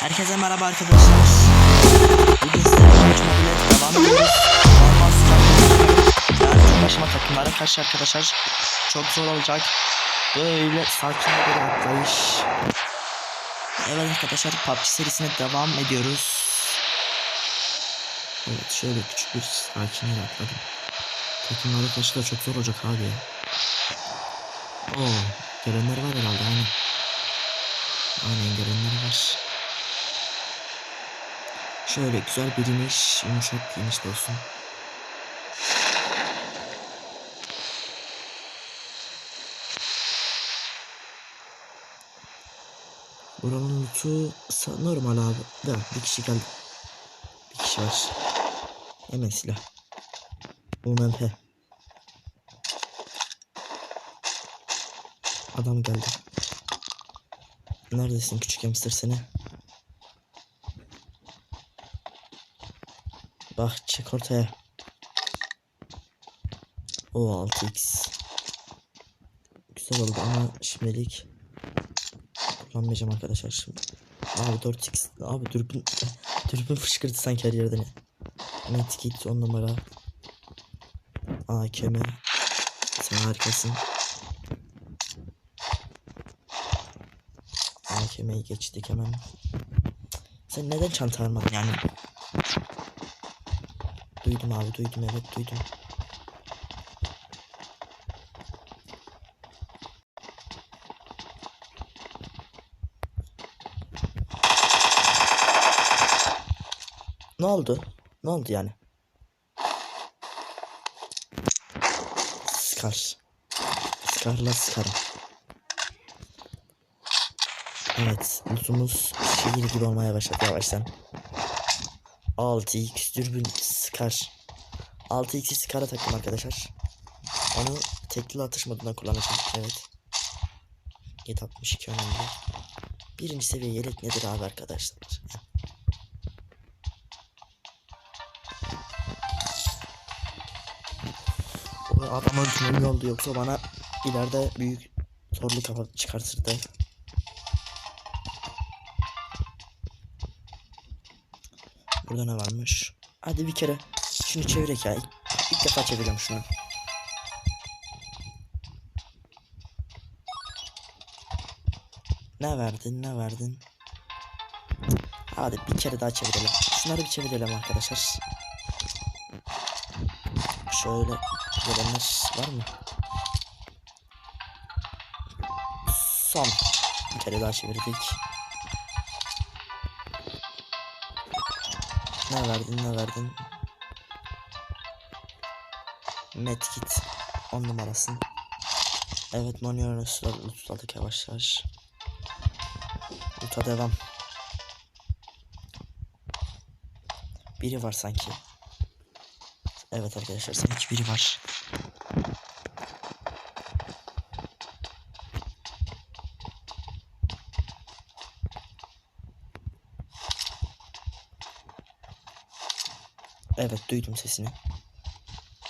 Herkese merhaba arkadaşlar. Bugün sizlerle konuşmaya devam ediyoruz. Normal Yani tek başıma takımlara karşı arkadaşlar çok zor olacak. Böyle sakin bir atlayış. Evet arkadaşlar PUBG serisine devam ediyoruz. Evet şöyle küçük bir sakinliğe atladım. Takımlara karşı da çok zor olacak abi. Oo, gelenler var herhalde aynen. Aynen gelenler var. Şöyle güzel bir iniş, yumuşak bir iniş olsun. Buranın lootu normal abi. Da bir kişi geldi. Bir kişi var. Hemen silah. UMP. Adam geldi. Neredesin küçük hamster seni? Bak çık ortaya. O 6x. Güzel oldu ama şimdilik kullanmayacağım arkadaşlar şimdi. Abi 4x. Abi dürbün dürbün fışkırdı sanki her yerden. Net git 10 numara. AKM. Sen harikasın. AKM'yi geçtik hemen. Sen neden çanta almadın yani? Duydum abi duydum evet duydum. Ne oldu? Ne oldu yani? Skar. Skarla skarım. Evet, lootumuz şehir gibi olmaya başladı yavaştan. 6x dürbün skar. 6x'i skara taktım arkadaşlar. Onu tekli atış modunda kullanacağım. Evet. 762 önemli. Birinci seviye yelek nedir abi arkadaşlar? O adam oldu yoksa bana ileride büyük zorluk kafa çıkartırdı. Burada ne varmış? Hadi bir kere şunu çevirek ya. İlk, ilk defa çeviriyorum şunu. Ne verdin ne verdin? Hadi bir kere daha çevirelim. Şunları bir çevirelim arkadaşlar. Şöyle gelenler var mı? Son. Bir kere daha çevirdik. Ne verdin ne verdin? Medkit 10 numarasın. Evet Nonyo'nun üstüne tutladık yavaş yavaş. Luta devam. Biri var sanki. Evet arkadaşlar sanki biri var. Evet duydum sesini.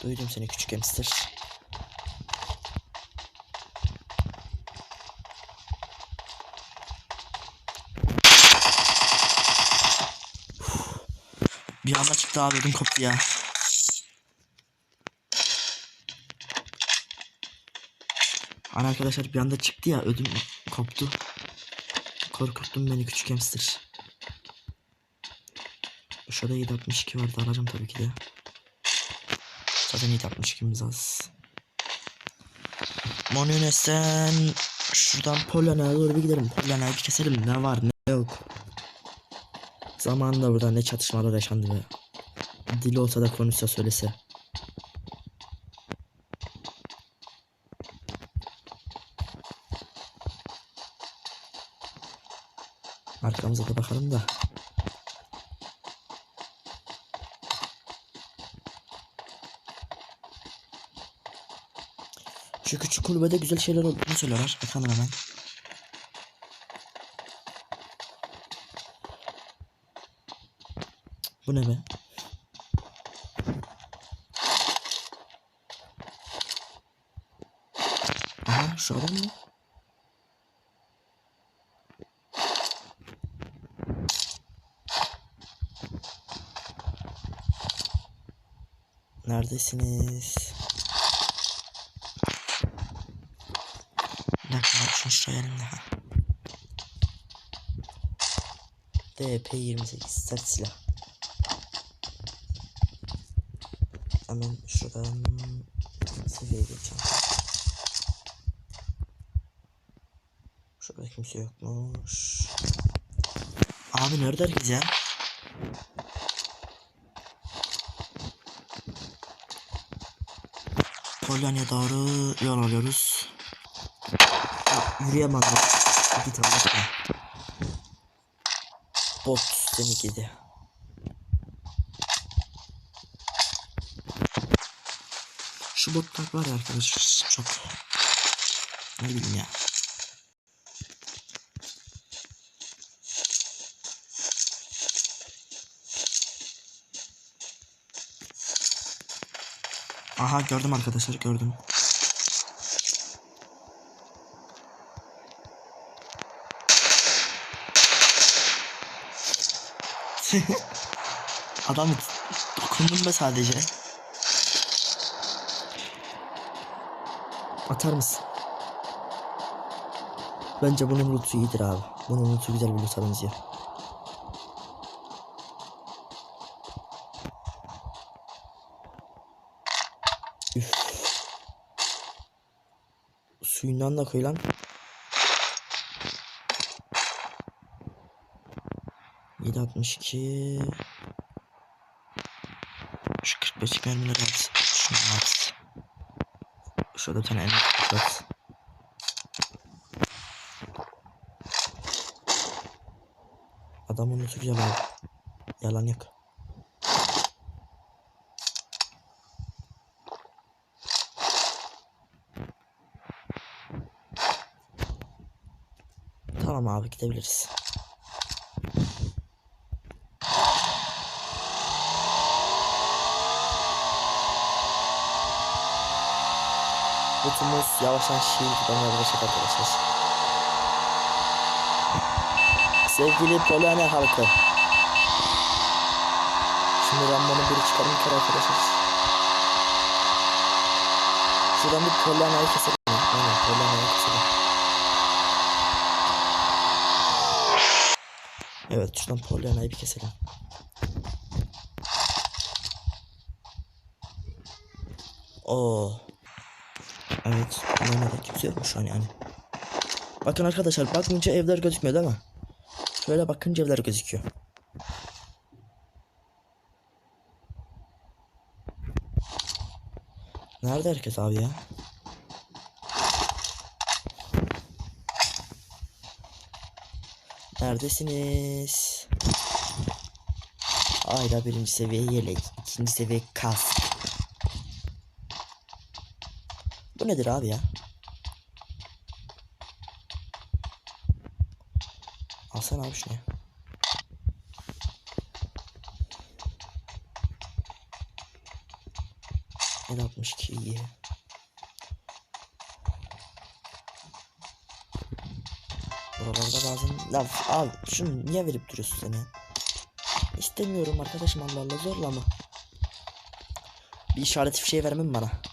Duydum seni küçük hamster. Bir anda çıktı abi ödüm koptu ya. Hani arkadaşlar bir anda çıktı ya ödüm koptu. Korkuttum beni küçük hamster. Şurada 762 vardı alacağım tabii ki de. Zaten 762'miz az. Monunesten şuradan Polonya'ya doğru bir gidelim. Polonya'yı bir keselim. Ne var ne yok. Zamanında burada ne çatışmalar yaşandı be. Dili olsa da konuşsa söylese. Arkamıza da bakalım da. Küçük kulübede güzel şeyler olduğunu söylüyorlar. Bakalım hemen. Bu ne be? Aha şu adam mı? Neredesiniz? Bir dakika ben şunu şuraya elimde ha. DP28 sert silah. Hemen şuradan seviyeye geçeceğim. Şurada kimse yokmuş. Abi nerede herkes ya? Polonya'ya doğru yol alıyoruz. Yürüyemem bak. Git Allah'ım. Bot seni gidi. Şu botlar var ya arkadaşlar çok ne bileyim ya. Aha gördüm arkadaşlar gördüm. Adam dokundum be sadece. Atar mısın? Bence bunun lootu iyidir abi. Bunun lootu güzel bir loot'a benziyor. Üf. Suyundan da koy. Yedi altmış iki. Şu 45 mermileri at. Şunu at. Şurada bir tane emek at. Lütfu güzel abi. Yalan yok. Tamam abi gidebiliriz. Botumuz yavaştan şiir tutmaya başladı arkadaşlar. Sevgili Polonya halkı. Şimdi ben bunu bir çıkarım kere arkadaşlar. Şuradan bir Polonya'yı keselim. Aynen Polonya'yı keselim. Evet şuradan Polonya'yı bir keselim. Oo. Evet. Polonya'da kimse an yani. Bakın arkadaşlar bakınca evler gözükmüyor değil mi? Şöyle bakınca evler gözüküyor. Nerede herkes abi ya? Neredesiniz? Ayda birinci seviye yelek, ikinci seviye kask. Bu nedir abi ya? Alsana abi şunu ya. El 62 iyi. Buralarda bazen laf al şunu niye verip duruyorsun sen ya? İstemiyorum arkadaşım Allah Allah zorlama. Bir işaret fişeği vermem mi bana.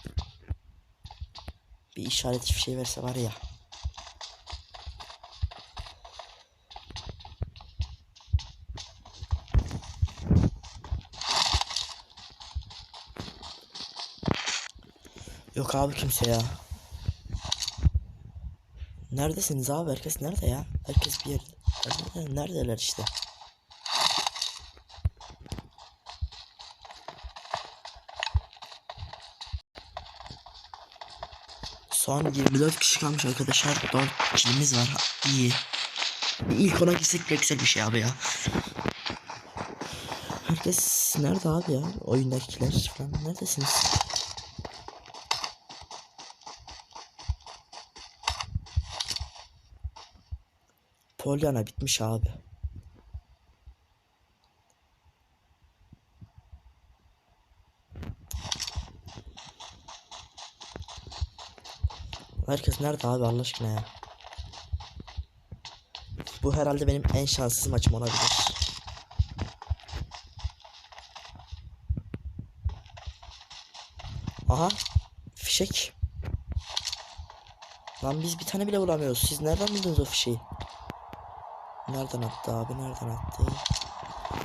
Bir işaret fişeği verse var ya. Yok abi kimse ya. Neredesiniz abi? Herkes nerede ya? Herkes bir yerde. Nerede- Neredeler işte? Son 24 kişi kalmış arkadaşlar. 4 kilimiz var. İyi. İlk ona gitsek bile güzel bir şey abi ya. Herkes nerede abi ya? Oyundakiler falan neredesiniz? Polyana bitmiş abi. Herkes nerede abi Allah aşkına ya? Bu herhalde benim en şanssız maçım olabilir. Aha. Fişek. Lan biz bir tane bile bulamıyoruz. Siz nereden buldunuz o fişeği? Nereden attı abi? Nereden attı?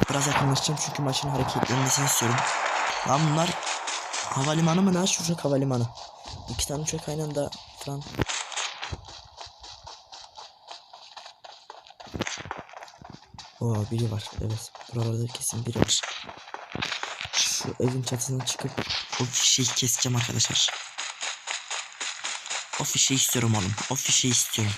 Biraz yakınlaşacağım çünkü maçın hareketlenmesini istiyorum. Lan bunlar havalimanı mı? Ne çocuk havalimanı? İki tane uçak aynı anda falan. Oo biri var. Evet. Buralarda kesin biri var. Şu evin çatısına çıkıp o fişeği keseceğim arkadaşlar. O fişeği istiyorum oğlum. O fişeği istiyorum.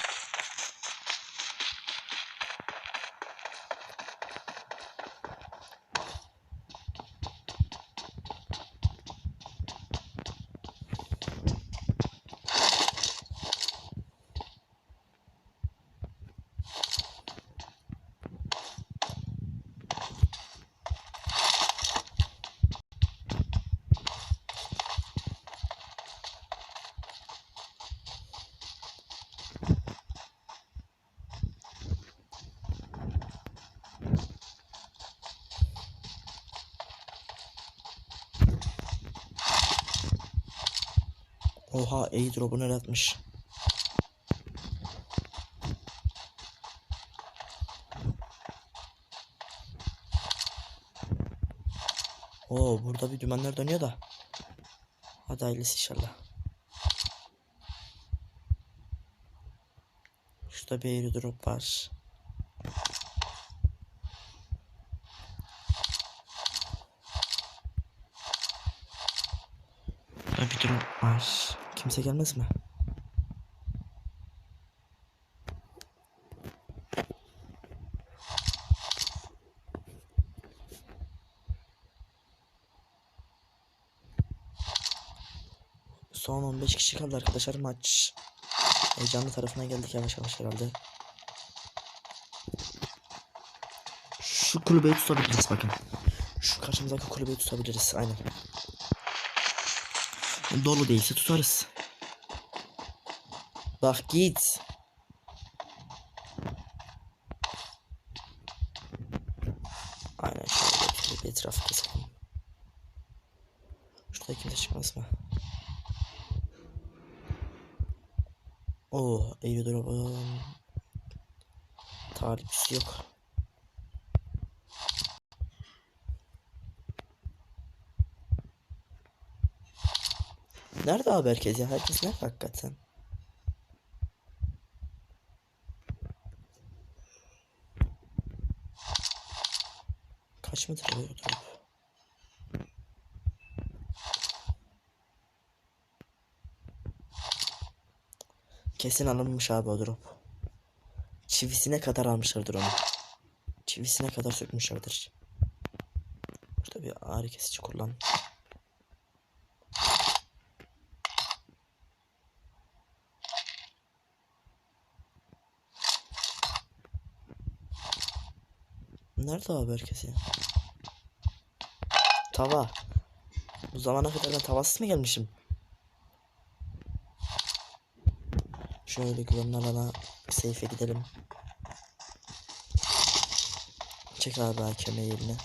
Oha airdrop'u nereye atmış? Oo burada bir dümenler dönüyor da. Hadi hayırlısı inşallah. Şurada bir airdrop var. Bir drop var. Kimse gelmez mi? Son 15 kişi kaldı arkadaşlar maç. Heyecanlı tarafına geldik yavaş yavaş herhalde. Şu kulübeyi tutabiliriz bakın. Şu karşımızdaki kulübeyi tutabiliriz aynen. Dolu değilse tutarız. Bak git. Aynen şöyle bir etrafı keselim. Şurada kimse çıkmaz mı? Oo, airdrop'un talipsi yok. Nerede abi herkes ya? Herkes nerede hakikaten? Kaç metre oluyor drop? Kesin alınmış abi o drop. Çivisine kadar almışlardır onu. Çivisine kadar sökmüşlerdir. Burada bir ağrı kesici kullan. Nerede abi herkes ya? Tava. Bu zamana kadar ben tavasız mı gelmişim? Şöyle güvenli alana safe'e gidelim. Çek abi hakeme yerine.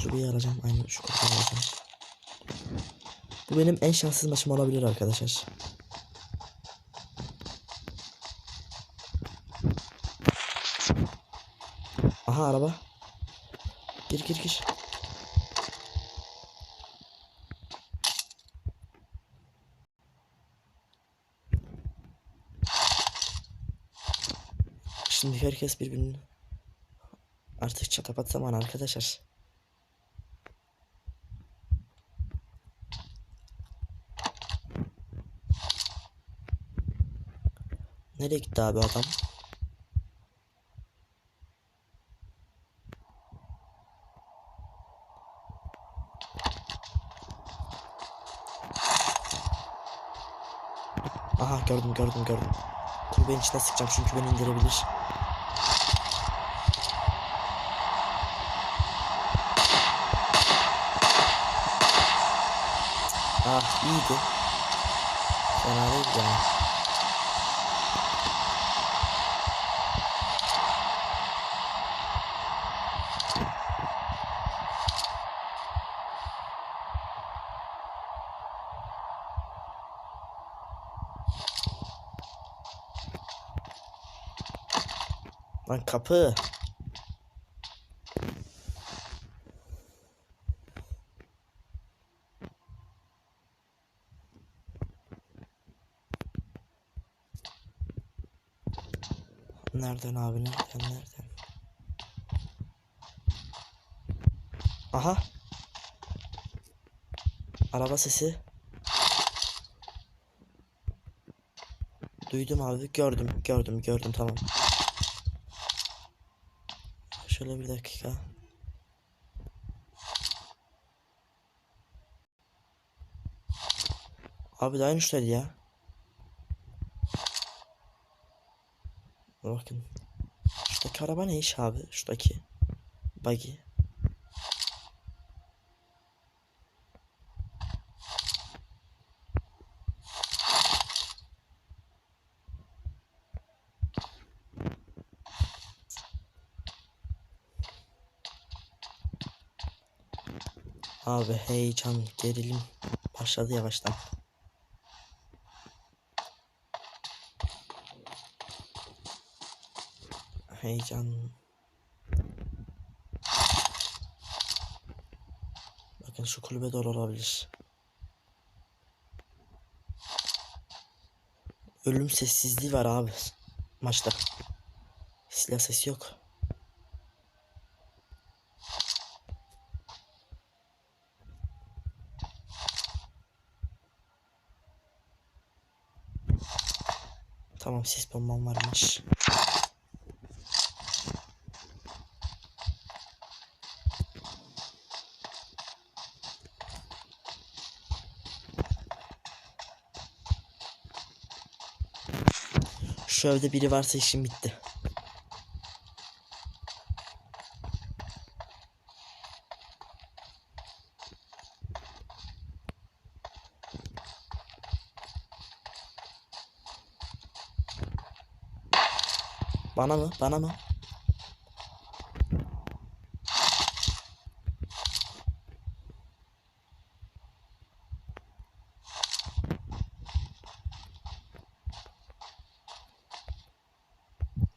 Şu kulübeyi alacağım. Aynen şu kulübeyi alacağım. Bu benim en şanssız maçım olabilir arkadaşlar. Aha araba. Gir gir gir. Şimdi herkes birbirini artık çatapat zaman arkadaşlar. Nereye gitti abi adam? Aha gördüm gördüm gördüm. Kulübenin içine sıkacağım çünkü beni indirebilir. Ah iyiydi. Fena değil yani. Lan kapı. Nereden abi nereden nereden? Aha. Araba sesi. Duydum abi gördüm gördüm gördüm tamam. Şöyle bir dakika. Abi daha aynı şuradaydı ya. Bakın. Şuradaki araba ne iş abi? Şuradaki. Buggy. Abi heyecan, gerilim başladı yavaştan. Heyecan. Bakın şu kulübe doğru olabilir. Ölüm sessizliği var abi maçta. Silah sesi yok. Tamam sis bombam varmış. Şu evde biri varsa işim bitti. Bana mı? Bana mı?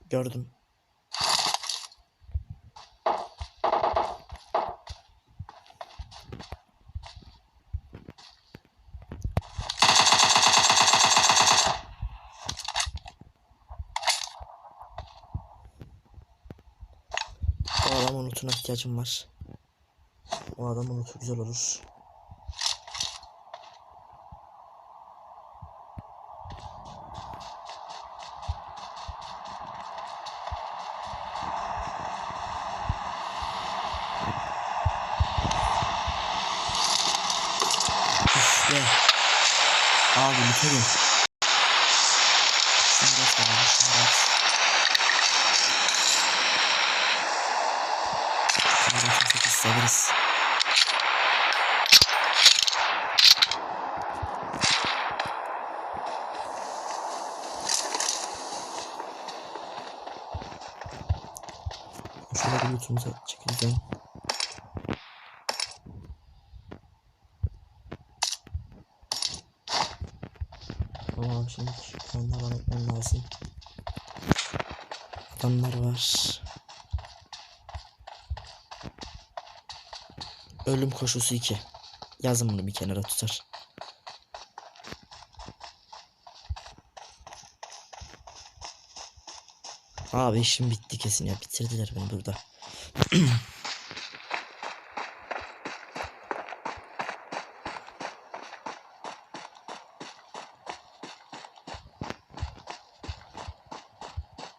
Gördüm. İhtiyacım var. O adam unutu güzel olur. İşte. Abi bitelim. Şunu bas abi, şunu bas. Şunu bas, sekiz severiz. Şöyle bir YouTube'umuza çekileceğim. Tamam şimdi onlara bakmam lazım. Adamlar var. Ölüm koşusu 2. Yazın bunu bir kenara tutar. Abi işim bitti kesin ya. Bitirdiler beni burada.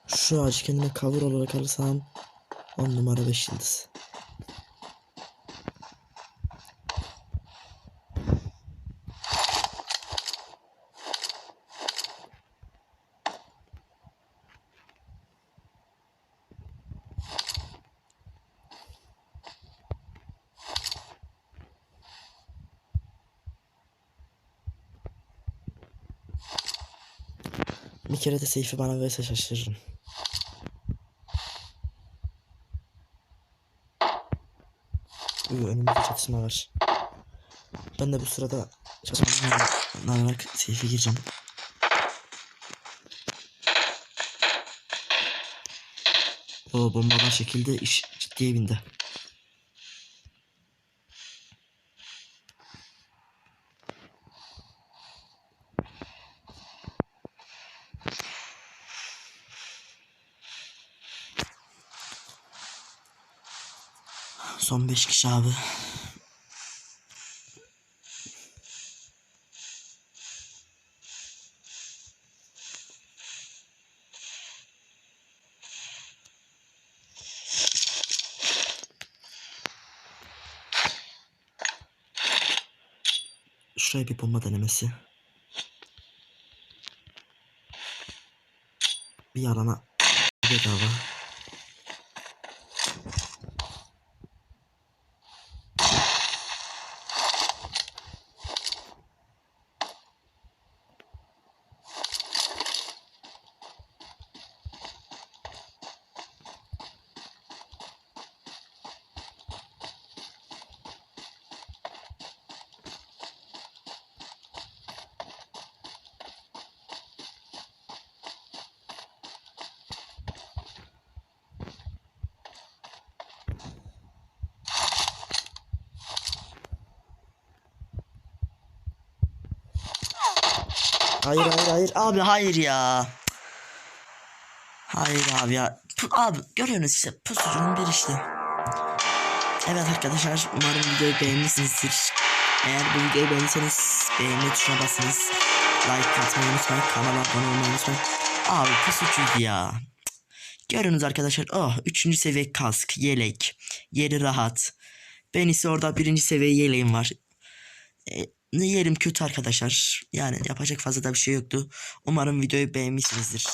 Şu ağacı kendime cover olarak alırsam 10 numara 5 yıldız. Kere de Seyfi bana verse şaşırırım. Uy, önümde çatışma var. Ben de bu sırada çatışmadan alarak Seyfi gireceğim. O bombalar şekilde iş ciddiye bindi. Son 5 kişi abi. Şuraya bir bomba denemesi. Bir yalana bedava. Hayır hayır hayır abi hayır ya. Hayır abi ya. Abi görüyorsunuz işte pusucunun bir işte. Evet arkadaşlar umarım videoyu beğenmişsinizdir. Eğer bu videoyu beğendiyseniz beğenme tuşuna basınız. Like atmayı unutmayın. Kanala abone olmayı unutmayın. Abi pusucuydu ya. Görüyorsunuz arkadaşlar. Oh 3. seviye kask, yelek, yeri rahat. Ben ise orada birinci seviye yeleğim var. E, yerim kötü arkadaşlar. Yani yapacak fazla da bir şey yoktu. Umarım videoyu beğenmişsinizdir.